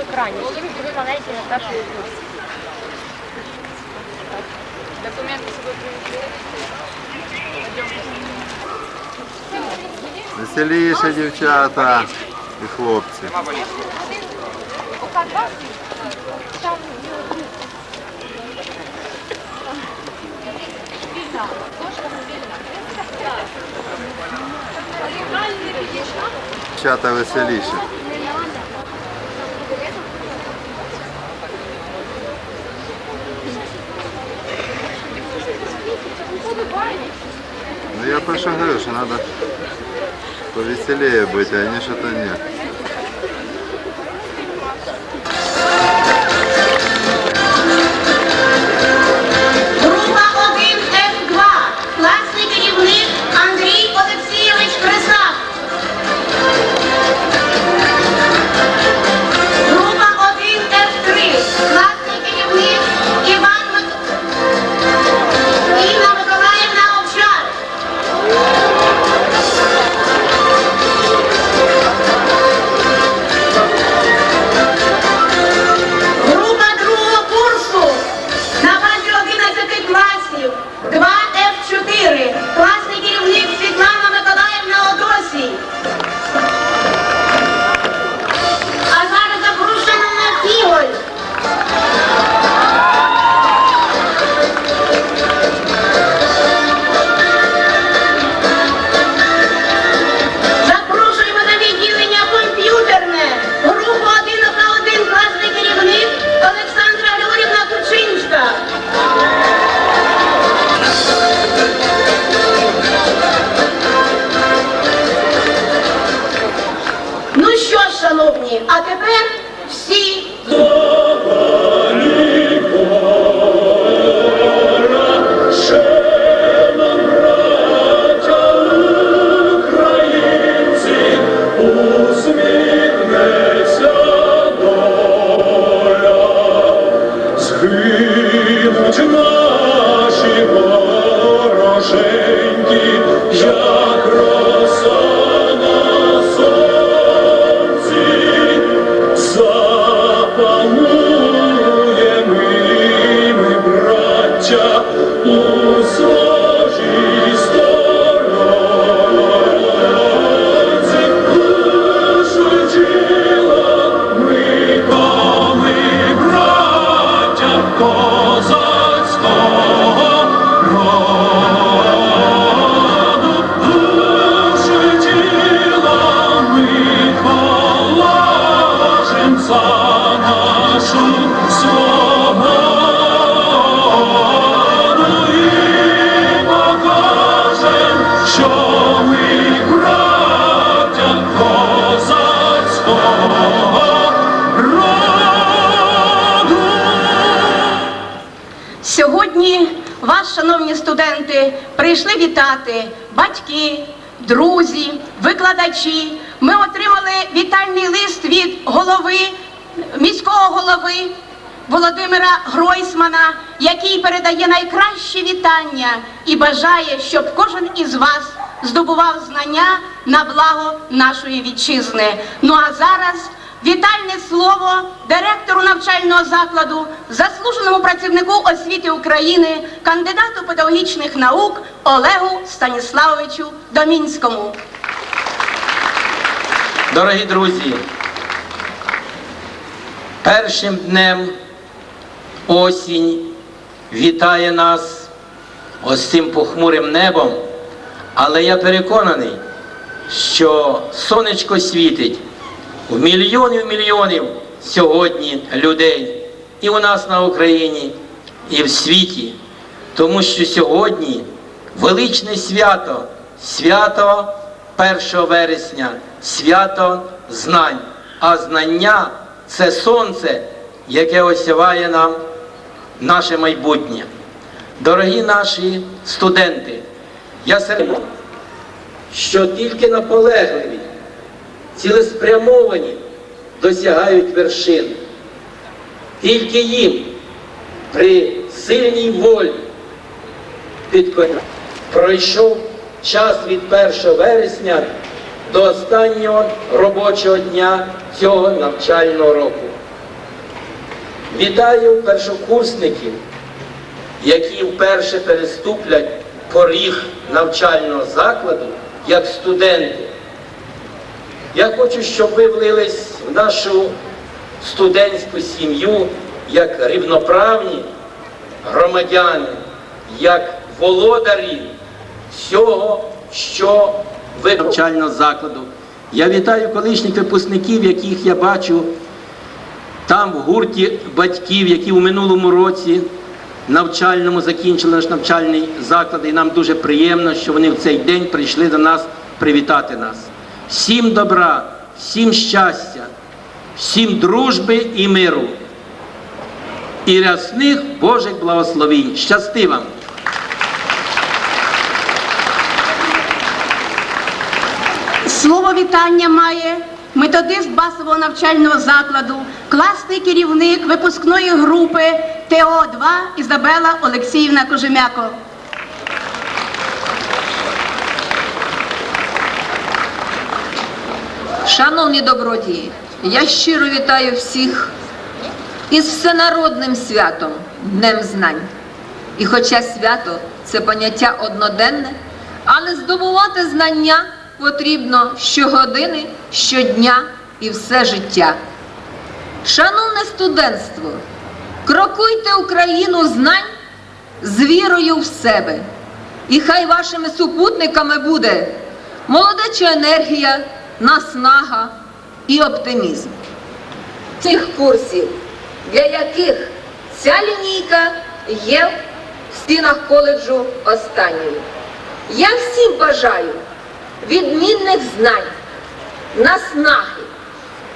екрані. Які ви були маленькі на першому курсі. Документи собі Веселіше дівчата і хлопці. Дівчата веселіше. Ну я про что говорю, что надо повеселее быть, а они что-то нет. Шановні, а тепер всі Сьогодні вас, шановні студенти, прийшли вітати батьки, друзі, викладачі. Ми отримали вітальний лист від голови міського голови Володимира Гройсмана, який передає найкращі вітання і бажає, щоб кожен із вас здобував знання на благо нашої вітчизни. Ну а зараз Вітальне слово директору навчального закладу, заслуженому працівнику освіти України, кандидату педагогічних наук Олегу Станіславовичу Домінському. Дорогі друзі, першим днем осінь вітає нас ось цим похмурим небом, але я переконаний, що сонечко світить в мільйонів мільйонів сьогодні людей і у нас на Україні, і в світі, тому що сьогодні величне свято, свято 1 вересня, свято знань. А знання це сонце, яке осяває нам наше майбутнє. Дорогі наші студенти, я серед, що тільки наполегливі, цілеспрямовані досягають вершин. Тільки їм при сильній волі підкоряти. Пройшов час від 1 вересня до останнього робочого дня цього навчального року. Вітаю першокурсників, які вперше переступлять поріг навчального закладу як студенти. Я хочу, щоб ви влились в нашу студентську сім'ю як рівноправні громадяни, як володарі всього, що ви навчального закладу. Я вітаю колишніх випускників, яких я бачу там в гурті батьків, які в минулому році навчальному закінчили наш навчальний заклад, і нам дуже приємно, що вони в цей день прийшли до нас привітати нас. Всім добра, всім щастя, всім дружби і миру. І рясних Божих благословінь. Щасти вам! Слово вітання має методист базового навчального закладу, класний керівник випускної групи ТО-2 Ізабела Олексіївна Кожемяко. Шановні добродії, я щиро вітаю всіх із всенародним святом, Днем Знань. І хоча свято це поняття одноденне, але здобувати знання потрібно щогодини, щодня і все життя. Шановне студентство, крокуйте Україну знань з вірою в себе. І хай вашими супутниками буде молодеча енергія, наснага і оптимізм. Цих курсів, для яких ця лінійка є в стінах коледжу останньою. Я всім бажаю відмінних знань, наснаги,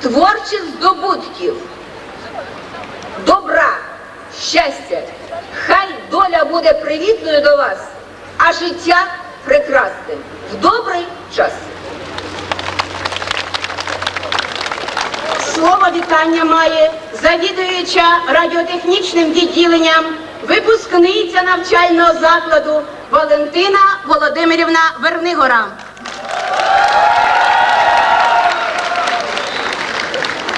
творчих здобутків, добра, щастя. Хай доля буде привітною до вас, а життя прекрасним в добрий час. Слово вітання має завідуюча радіотехнічним відділенням, випускниця навчального закладу Валентина Володимирівна Вернигора.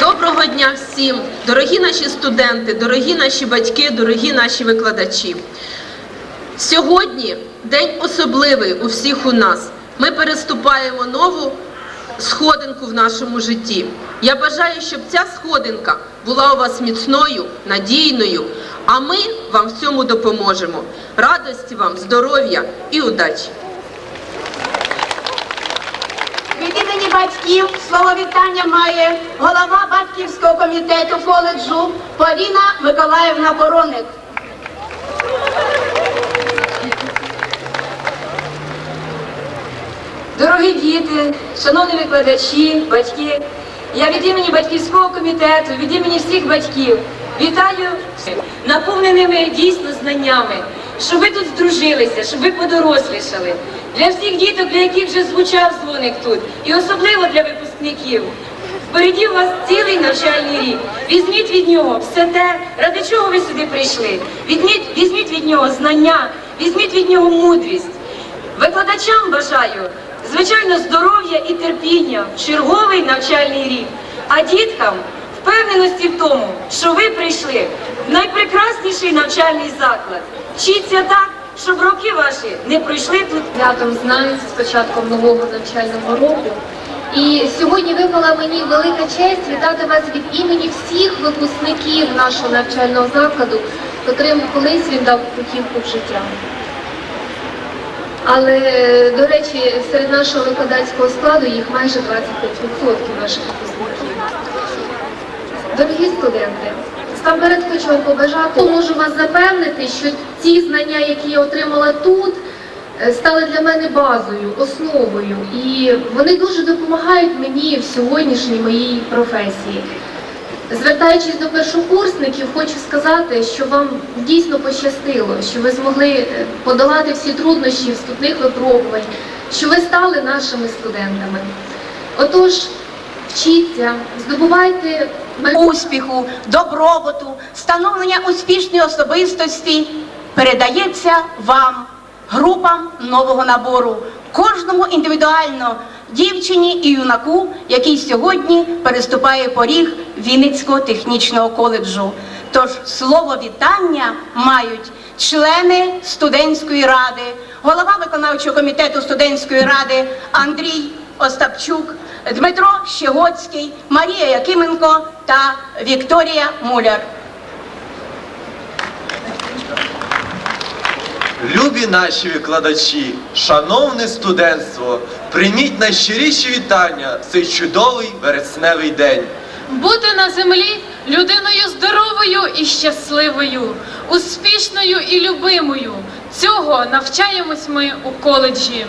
Доброго дня всім, дорогі наші студенти, дорогі наші батьки, дорогі наші викладачі. Сьогодні день особливий у всіх у нас. Ми переступаємо нову сходинку в нашому житті. Я бажаю, щоб ця сходинка була у вас міцною, надійною, а ми вам в цьому допоможемо. Радості вам, здоров'я і удачі! Від імені батьків слово вітання має голова батьківського комітету коледжу Поліна Миколаївна Короник. Дорогі діти, шановні викладачі, батьки, я від імені батьківського комітету, від імені всіх батьків вітаю наповненими дійсно знаннями, щоб ви тут здружилися, щоб ви подорослішали. Для всіх діток, для яких вже звучав дзвоник тут, і особливо для випускників. Впереді у вас цілий навчальний рік. Візьміть від нього все те, ради чого ви сюди прийшли. Візьміть, візьміть від нього знання, візьміть від нього мудрість. Викладачам бажаю, звичайно, здоров'я і терпіння в черговий навчальний рік, а діткам впевненості в тому, що ви прийшли в найпрекрасніший навчальний заклад. Вчіться так, щоб роки ваші не пройшли тут. святом знань з початком нового навчального року. І сьогодні випала мені велика честь вітати вас від імені всіх випускників нашого навчального закладу, котрим колись він дав путівку в життя. Але, до речі, серед нашого викладацького складу їх майже 25% наших випускників. Дорогі студенти, насамперед хочу вам побажати, можу вас запевнити, що ці знання, які я отримала тут, е, стали для мене базою, основою, і вони дуже допомагають мені в сьогоднішній моїй професії. Звертаючись до першокурсників, хочу сказати, що вам дійсно пощастило, що ви змогли е, подолати всі труднощі вступних випробувань, що ви стали нашими студентами. Отож, Вчіться, здобувайте успіху, добробуту, становлення успішної особистості передається вам, групам нового набору, кожному індивідуально, дівчині і юнаку, який сьогодні переступає поріг Вінницького технічного коледжу. Тож слово вітання мають члени студентської ради, голова виконавчого комітету студентської ради Андрій Остапчук, Дмитро Щегоцький, Марія Якименко та Вікторія Муляр. Любі наші викладачі, шановне студентство, прийміть найщиріші вітання в цей чудовий вересневий день. Бути на землі людиною здоровою і щасливою, успішною і любимою. Цього навчаємось ми у коледжі.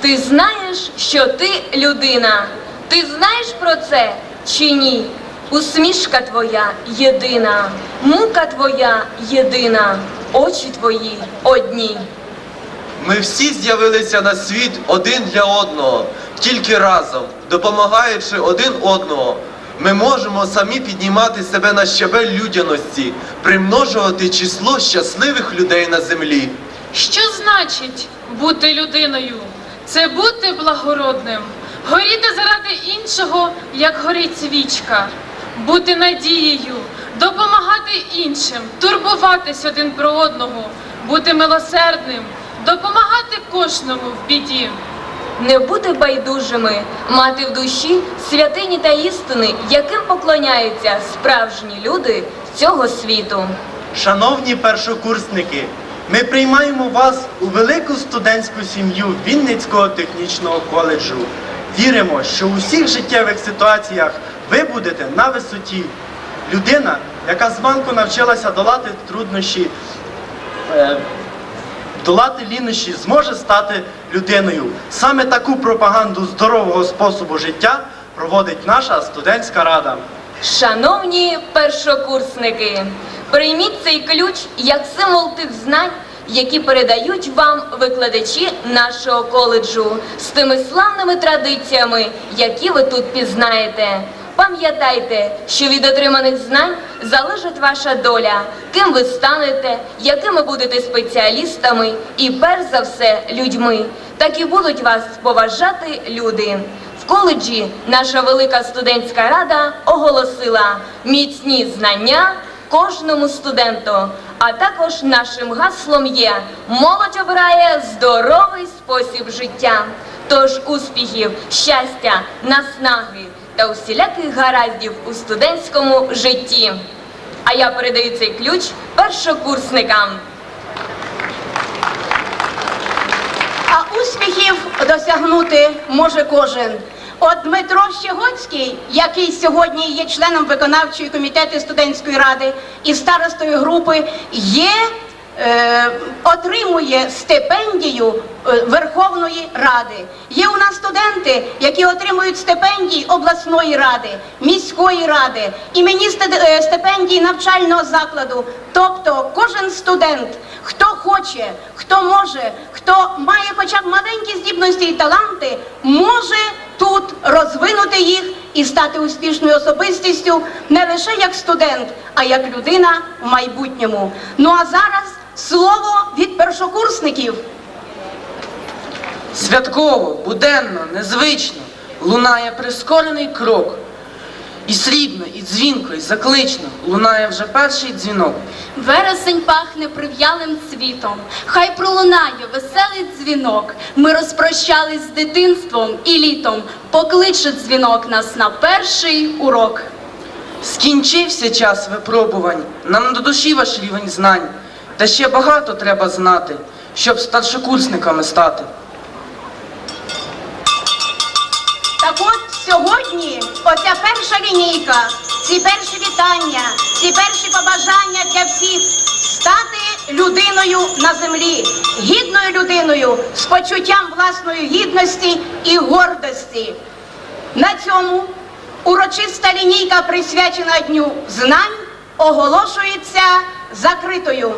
Ти знаєш, що ти людина. Ти знаєш про це чи ні? Усмішка твоя єдина, мука твоя єдина, очі твої одні. Ми всі з'явилися на світ один для одного, тільки разом, допомагаючи один одного. Ми можемо самі піднімати себе на щабель людяності, примножувати число щасливих людей на землі. Що значить бути людиною? Це бути благородним, горіти заради іншого, як горить свічка, бути надією, допомагати іншим, турбуватись один про одного, бути милосердним, допомагати кожному в біді. Не бути байдужими, мати в душі святині та істини, яким поклоняються справжні люди цього світу. Шановні першокурсники, ми приймаємо вас у велику студентську сім'ю Вінницького технічного коледжу. Віримо, що у всіх життєвих ситуаціях ви будете на висоті. Людина, яка змалку навчилася долати труднощі, е, долати лінощі, зможе стати людиною. Саме таку пропаганду здорового способу життя проводить наша студентська рада. Шановні першокурсники, прийміть цей ключ як символ тих знань, які передають вам викладачі нашого коледжу з тими славними традиціями, які ви тут пізнаєте. Пам'ятайте, що від отриманих знань залежить ваша доля, ким ви станете, якими будете спеціалістами і перш за все людьми. Так і будуть вас поважати люди. В коледжі наша велика студентська рада оголосила міцні знання кожному студенту. А також нашим гаслом є молодь обирає здоровий спосіб життя. Тож успіхів, щастя, наснаги та усіляких гараздів у студентському житті. А я передаю цей ключ першокурсникам. А успіхів досягнути може кожен. От Дмитро Щегоцький, який сьогодні є членом виконавчої комітету студентської ради і старостою групи, є, е, отримує стипендію Верховної Ради. Є у нас студенти, які отримують стипендії обласної ради, міської ради, імені е, стипендії навчального закладу. Тобто кожен студент, хто хоче, хто може, хто має хоча б маленькі здібності і таланти, може тут розвинути їх і стати успішною особистістю не лише як студент, а як людина в майбутньому. Ну а зараз слово від першокурсників. Святково, буденно, незвично лунає прискорений крок. І срібно, і дзвінко, і заклично лунає вже перший дзвінок. Вересень пахне прив'ялим цвітом, хай пролунає веселий дзвінок. Ми розпрощались з дитинством і літом. Покличе дзвінок нас на перший урок. Скінчився час випробувань, нам до душі ваш рівень знань. Та ще багато треба знати, щоб старшокурсниками стати. Так от сьогодні оця перша лінійка, ці перші вітання, ці перші побажання для всіх стати людиною на землі, гідною людиною з почуттям власної гідності і гордості. На цьому урочиста лінійка, присвячена Дню знань, оголошується закритою.